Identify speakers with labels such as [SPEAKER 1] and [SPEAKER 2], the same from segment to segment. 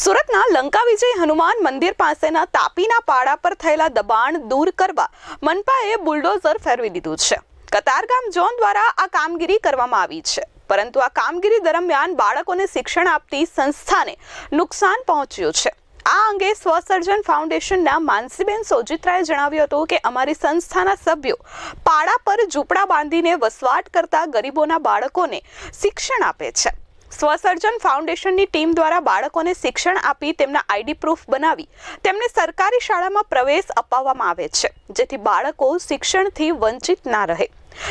[SPEAKER 1] સુરતના લંકા વિજય હનુમાન મંદિર પાસેના તાપીના પાડા પર થયેલા દબાણ દૂર કરવા મનપાએ બુલડોઝર ફેરવી દીધું છે. કતારગામ ઝોન દ્વારા આ કામગીરી કરવામાં આવી છે. પરંતુ આ કામગીરી દરમિયાન બાળકોને શિક્ષણ આપતી સંસ્થાને નુકસાન પહોંચ્યું છે. આ અંગે સ્વસર્જન ફાઉન્ડેશનના માનસીબેન સોજિત્રાએ જણાવ્યું હતું કે અમારી સંસ્થાના સભ્યો પાડા પર ઝૂંપડા બાંધીને વસવાટ કરતા ગરીબોના બાળકોને શિક્ષણ આપે છે. સ્વસર્જન ફાઉન્ડેશનની ટીમ દ્વારા બાળકોને શિક્ષણ આપી તેમના આઈડી પ્રૂફ બનાવી તેમને સરકારી શાળામાં પ્રવેશ અપાવવામાં આવે છે, જેથી બાળકો શિક્ષણથી વંચિત ના રહે.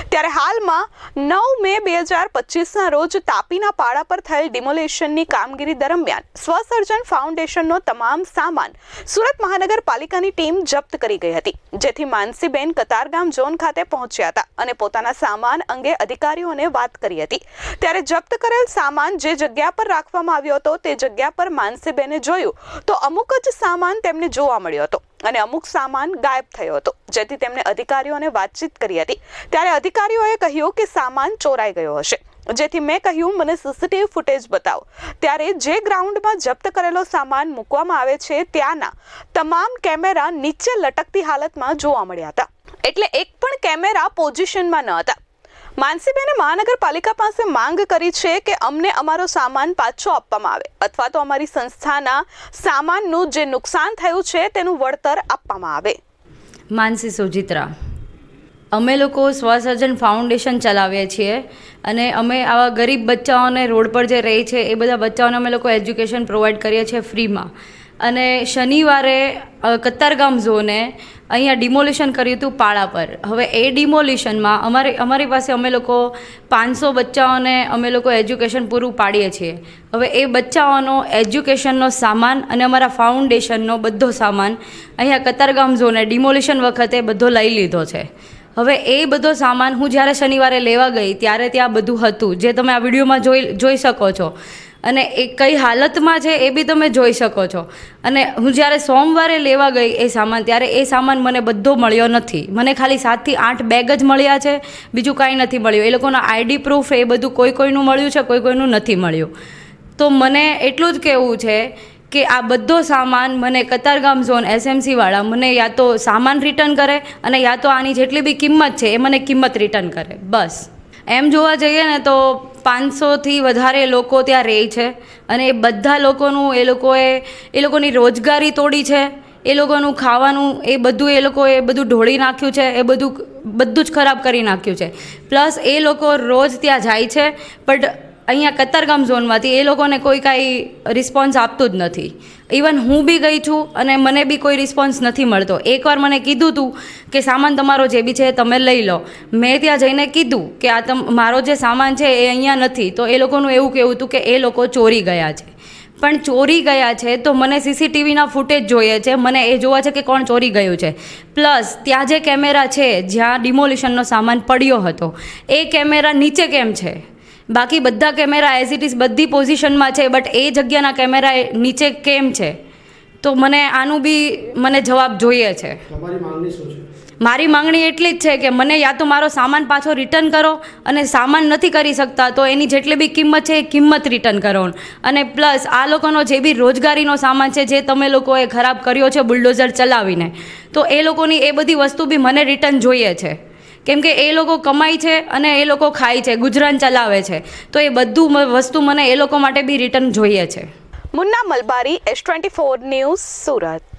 [SPEAKER 1] ત્યારે હાલમાં નવ મે બે હજાર પચીસના રોજ તાપીના પાડા પર થયેલ ડિમોલેશનની કામગીરી દરમિયાન સ્વસર્જન ફાઉન્ડેશનનો તમામ સામાન સુરત મહાનગરપાલિકાની ટીમ જપ્ત કરી ગઈ હતી, જેથી માનસીબેન કતારગામ ઝોન ખાતે પહોંચ્યા હતા અને પોતાના સામાન અંગે અધિકારીઓને વાત કરી હતી. ત્યારે જપ્ત કરેલ સામાન જે જગ્યા પર રાખવામાં આવ્યો હતો તે જગ્યા પર માનસીબેને જોયું તો અમુક જ સામાન તેમને જોવા મળ્યો હતો. અને અમુક સામાન ગાયબ થયો હતો. જેથી તેમણે અધિકારીઓને વાતચીત કરી હતી. ત્યારે અધિકારીઓએ કહ્યું કે સામાન ચોરાઈ ગયો હશે. જેથી મેં કહ્યું, મને સીસીટીવી ફૂટેજ બતાવો. ત્યારે જે ગ્રાઉન્ડમાં જપ્ત કરેલો સામાન મૂકવામાં આવે છે, ત્યાંના તમામ કેમેરા નીચે લટકતી હાલતમાં જોવા મળ્યા હતા. એટલે એક પણ કેમેરા પોઝિશનમાં ન હતા. માનસીબેને મહાનગરપાલિકા પાસે માંગ કરી છે કે અમને અમારો સામાન પાછો આપવામાં આવે અથવા તો અમારી સંસ્થાના સામાનનું જે નુકસાન થયું છે તેનું વળતર આપવામાં આવે.
[SPEAKER 2] માનસી સુજિત્રા, અમે લોકો સ્વસર્જન ફાઉન્ડેશન ચલાવીએ છીએ અને અમે આવા ગરીબ બચ્ચાઓને રોડ પર જે રહે છે એ બધા બચ્ચાઓને અમે લોકો એજ્યુકેશન પ્રોવાઈડ કરીએ છીએ ફ્રીમાં. અને શનિવારે કતારગામ ઝોને અહીંયા ડિમોલિશન કર્યું હતું પાળા પર. હવે એ ડિમોલિશનમાં અમારી અમારી પાસે અમે લોકો પાંચસો બચ્ચાઓને અમે લોકો એજ્યુકેશન પૂરું પાડીએ છીએ. હવે એ બચ્ચાઓનો એજ્યુકેશનનો સામાન અને અમારા ફાઉન્ડેશનનો બધો સામાન અહીંયા કતારગામ ઝોને ડિમોલિશન વખતે બધો લઈ લીધો છે. હવે એ બધો સામાન હું જ્યારે શનિવારે લેવા ગઈ ત્યારે ત્યાં બધું હતું. જે તમે આ વિડીયોમાં જોઈ જોઈ શકો છો. અને એ કઈ હાલતમાં છે એ બી તમે જોઈ શકો છો. અને હું જ્યારે સોમવારે લેવા ગઈ એ સામાન, ત્યારે એ સામાન મને બધો મળ્યો નથી. મને ખાલી સાતથી આઠ બેગ જ મળ્યા છે, બીજું કાંઈ નથી મળ્યું. એ લોકોના આઈડી પ્રૂફ એ બધું કોઈ કોઈનું મળ્યું છે, કોઈ કોઈનું નથી મળ્યું. તો મને એટલું જ કહેવું છે કે આ બધો સામાન મને કતારગામ ઝોન એસએમસી વાળા મને યા તો સામાન રિટર્ન કરે અને યા તો આની જેટલી બી કિંમત છે એ મને કિંમત રિટર્ન કરે. બસ. એમ જોવા જઈએ ને તો પાંચસોથી વધારે લોકો ત્યાં રહે છે. અને એ બધા લોકોનું એ લોકોએ, એ લોકોની રોજગારી તોડી છે. એ લોકોનું ખાવાનું, એ બધું એ લોકોએ બધું ઢોળી નાખ્યું છે. એ બધું બધું જ ખરાબ કરી નાખ્યું છે. પ્લસ એ લોકો રોજ ત્યાં જાય છે. બટ અહીંયા કતારગામ ઝોનમાંથી એ લોકોને કોઈ કાંઈ રિસ્પોન્સ આપતું જ નથી. ઇવન હું બી ગઈ છું અને મને બી કોઈ રિસ્પોન્સ નથી મળતો. એકવાર મને કીધું હતું કે સામાન તમારો જે બી છે એ તમે લઈ લો. મેં ત્યાં જઈને કીધું કે આ તમ, મારો જે સામાન છે એ અહીંયા નથી. તો એ લોકોનું એવું કહેવું હતું કે એ લોકો ચોરી ગયા છે. પણ ચોરી ગયા છે તો મને સીસીટીવીના ફૂટેજ જોઈએ છે. મને એ જોવા છે કે કોણ ચોરી ગયું છે. પ્લસ ત્યાં જે કેમેરા છે, જ્યાં ડિમોલિશનનો સામાન પડ્યો હતો, એ કેમેરા નીચે કેમ છે? બાકી બધા કેમેરા એઝ ઇટ ઇઝ બધી પોઝિશનમાં છે બટ એ જગ્યાના કેમેરા એ નીચે કેમ છે? તો મને આનું બી મને જવાબ જોઈએ છે. મારી માંગણી એટલી જ છે કે મને યા તો મારો સામાન પાછો રિટર્ન કરો અને સામાન નથી કરી શકતા તો એની જેટલી બી કિંમત છે એ કિંમત રિટર્ન કરો. અને પ્લસ આ લોકોનો જે બી રોજગારીનો સામાન છે જે તમે લોકોએ ખરાબ કર્યો છે બુલડોઝર ચલાવીને તો એ લોકોની એ બધી વસ્તુ બી મને રિટર્ન જોઈએ છે. કેમ કે એ લોકો કમાય છે અને એ લોકો ખાય છે, ગુજરાન ચલાવે છે. તો એ બધું વસ્તુ મને એ લોકો માટે બી રિટર્ન જોઈએ છે.
[SPEAKER 1] Munna Malbari S twenty four news Surat.